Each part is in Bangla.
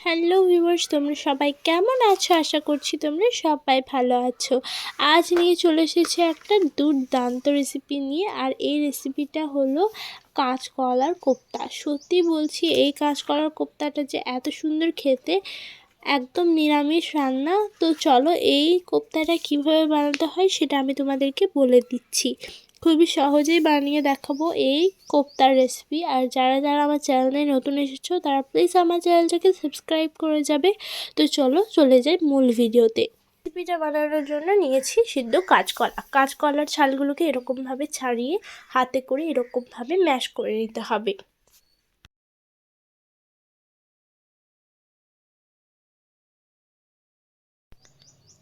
হ্যালো ভিউয়ার্স তোমরা সবাই কেমন আছো? আশা করছি তোমরা সবাই ভালো আছো। আজ নিয়ে চলে এসেছে একটা দুর্দান্ত রেসিপি নিয়ে, আর এই রেসিপিটা হলো কাঁচকলার কোপ্তা। সত্যি বলছি, এই কাঁচকলার কোপ্তাটা যে এত সুন্দর খেতে, একদম নিরামিষ রান্না। তো চলো এই কোপ্তাটা কীভাবে বানাতে হয় সেটা আমি তোমাদেরকে বলে দিচ্ছি। খুবই সহজেই বানিয়ে দেখাবো এই কোপ্তার রেসিপি আর যারা যারা আমার চ্যানেলে নতুন এসেছ, তারা প্লিজ আমার চ্যানেলটাকে সাবস্ক্রাইব করে যাবে। তো চলো, চলে যাই মূল ভিডিওতে রেসিপিটা বানানোর জন্য নিয়েছি সিদ্ধ কাঁচকলা। কাঁচকলার ছালগুলোকে এরকমভাবে ছাড়িয়ে, হাতে করে এরকমভাবে ম্যাশ করে নিতে হবে।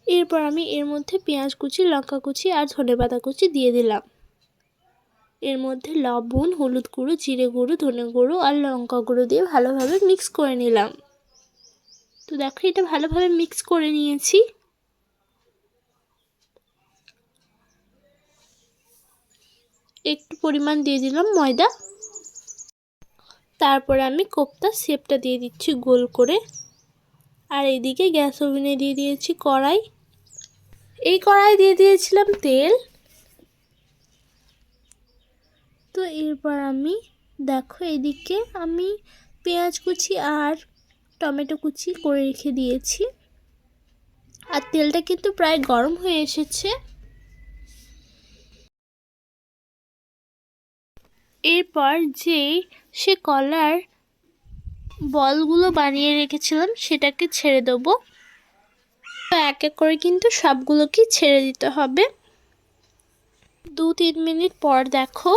এরপর আমি এর মধ্যে পেঁয়াজ কুচি, লঙ্কা কুচি আর ধনে পাতা কুচি দিয়ে দিলাম। এর মধ্যে লবণ, হলুদ গুঁড়ো, জিরে গুঁড়ো, ধনে গুঁড়ো আর লঙ্কা গুঁড়ো দিয়ে ভালোভাবে মিক্স করে নিলাম। তো দেখো এটা ভালোভাবে মিক্স করে নিয়েছি। একটু পরিমাণ দিয়ে দিলাম ময়দা। তারপরে আমি কোপ্তা শেপটা দিয়ে দিচ্ছি গোল করে। আর এইদিকে গ্যাস ওভেনে দিয়ে দিয়েছি কড়াই। এই কড়াই দিয়ে দিয়েছিলাম তেল তো এরপর আমি, দেখো এদিকে আমি পেঁয়াজ কুচি আর টমেটো কুচি করে রেখে দিয়েছি। আর তেলটা কিন্তু প্রায় গরম হয়ে এসেছে। এরপর যে সে কলার বলগুলো বানিয়ে রেখেছিলাম, সেটাকে ছেড়ে দেবো। এক এক করে কিন্তু সবগুলোকে ছেড়ে দিতে হবে। দু তিন মিনিট পর দেখো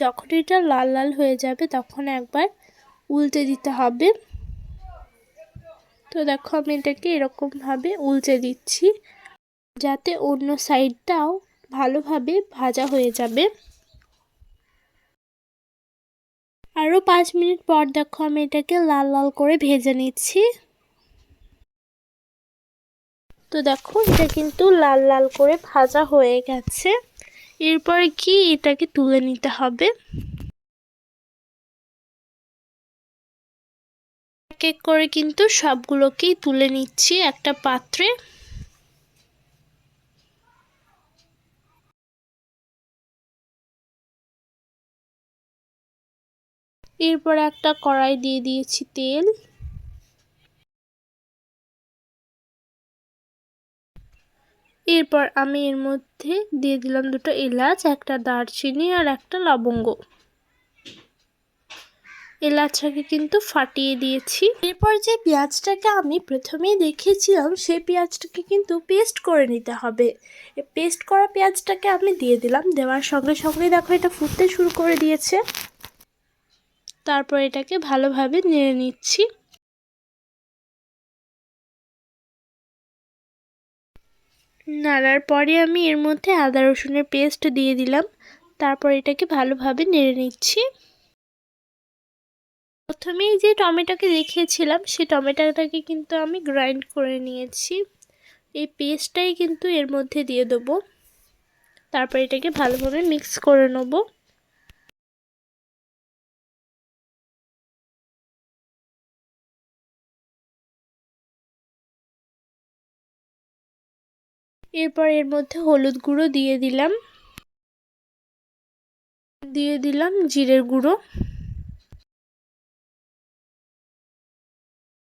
যখন এটা লাল লাল হয়ে যাবে, তখন একবার উল্টে দিতে হবে। তো দেখো আমি এটাকে এরকমভাবে উল্টে দিচ্ছি, যাতে অন্য সাইডটাও ভালোভাবে ভাজা হয়ে যাবে। আরও পাঁচ মিনিট পর দেখো আমি এটাকে লাল লাল করে ভেজে নিচ্ছি। তো দেখো এটা কিন্তু লাল লাল করে ভাজা হয়ে গেছে। এরপর কি এটাকে তুলে নিতে হবে? এক এক করে কিন্তু সবগুলোকেই তুলে নিচ্ছি একটা পাত্রে। এরপর একটা কড়াই দিয়ে দিয়েছি তেল। এরপর আমি এর মধ্যে দিয়ে দিলাম দুটো এলাচ, একটা দারচিনি আর একটা লবঙ্গ। এলাচটাকে কিন্তু ফাটিয়ে দিয়েছি। এরপর যে পেঁয়াজটাকে আমি প্রথমেই দেখিয়েছিলাম, সেই পেঁয়াজটাকে কিন্তু পেস্ট করে নিতে হবে। পেস্ট করা পেঁয়াজটাকে আমি দিয়ে দিলাম। দেওয়ার সঙ্গে সঙ্গে দেখো এটা ফুটতে শুরু করে দিয়েছে। তারপর এটাকে ভালোভাবে নেড়ে নিচ্ছি। নাড়ার পরে আমি এর মধ্যে আদা রসুনের পেস্ট দিয়ে দিলাম। তারপর এটাকে ভালোভাবে নেড়ে নিচ্ছি। প্রথমেই যে টমেটোকে দেখিয়েছিলাম সেই টমেটোটাকে কিন্তু আমি গ্রাইন্ড করে নিয়েছি। এই পেস্টটাই কিন্তু এর মধ্যে দিয়ে দেবো। তারপর এটাকে ভালোভাবে মিক্স করে নেব। এরপর এর মধ্যে হলুদ গুঁড়ো দিয়ে দিলাম। দিয়ে দিলাম জিরের গুঁড়ো।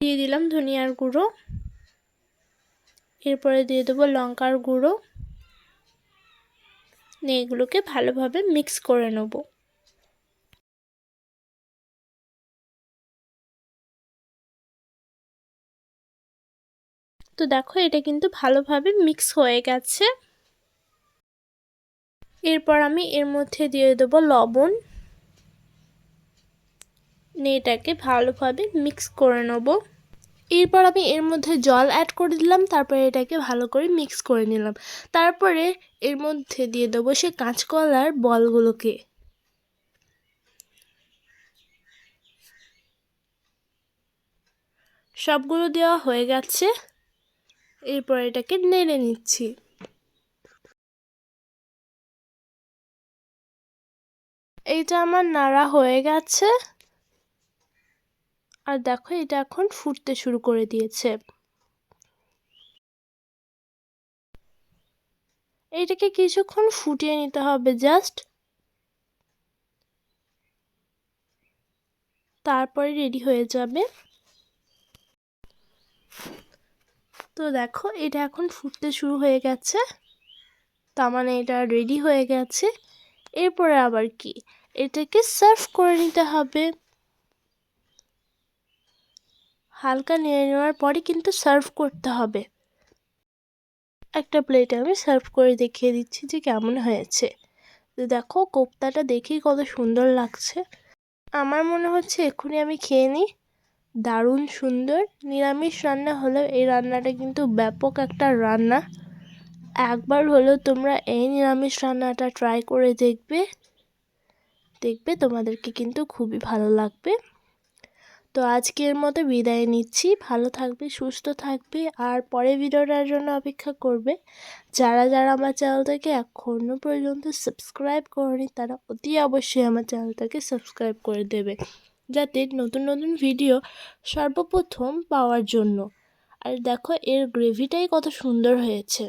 দিয়ে দিলাম ধনিয়ার গুঁড়ো। এরপরে দিয়ে দেবো লঙ্কার গুঁড়ো। এগুলোকে ভালোভাবে মিক্স করে নেব। তো দেখো এটা কিন্তু ভালোভাবে মিক্স হয়ে গেছে। এরপর আমি এর মধ্যে দিয়ে দেবো লবণ। নিয়ে এটাকে ভালোভাবে মিক্স করে নেব। এরপর আমি এর মধ্যে জল অ্যাড করে দিলাম, তারপরে এটাকে ভালো করে মিক্স করে নিলাম। তারপরে এর মধ্যে দিয়ে দেবো সে কাঁচকলার বলগুলোকে। সবগুলো দেওয়া হয়ে গেছে। এরপর এটাকে নেড়ে নিচ্ছি। এইটা আমার নাড়া হয়ে গেছে। আর দেখো, এটা এখন ফুটতে শুরু করে দিয়েছে। এটাকে কিছুক্ষণ ফুটিয়ে নিতে হবে জাস্ট। তারপরে রেডি হয়ে যাবে। তো দেখো, এটা এখন ফুটতে শুরু হয়ে গেছে। তার মানে এটা রেডি হয়ে গেছে। এরপরে আবার কি? এটাকে সার্ভ করে নিতে হবে। হালকা নিয়ে নেওয়ার পরে কিন্তু সার্ভ করতে হবে। একটা প্লেটে আমি সার্ভ করে দেখিয়ে দিচ্ছি যে কেমন হয়েছে। দেখো, কোপ্তাটা দেখেই কত সুন্দর লাগছে। আমার মনে হচ্ছে এক্ষুনি আমি খেয়ে নিই। দারুণ সুন্দর। নিরামিষ রান্না হলেও এই রান্নাটা কিন্তু ব্যাপক একটা রান্না। একবার হলেও তোমরা এই নিরামিষ রান্নাটা ট্রাই করে দেখবে। দেখবে তোমাদেরকে কিন্তু খুবই ভালো লাগবে। তো আজকের মতো বিদায় নিচ্ছি। ভালো থাকবে, সুস্থ থাকবে আর পরে ভিডিওটার জন্য অপেক্ষা করবে। যারা যারা আমার চ্যানেলটাকে এখনও পর্যন্ত সাবস্ক্রাইব করেনি, তারা অতি অবশ্যই আমার চ্যানেলটাকে সাবস্ক্রাইব করে দেবে। যাতে নতুন নতুন ভিডিও সর্বপ্রথম পাওয়ার জন্য। আর দেখো এর গ্রেভিটাই কত সুন্দর হয়েছে।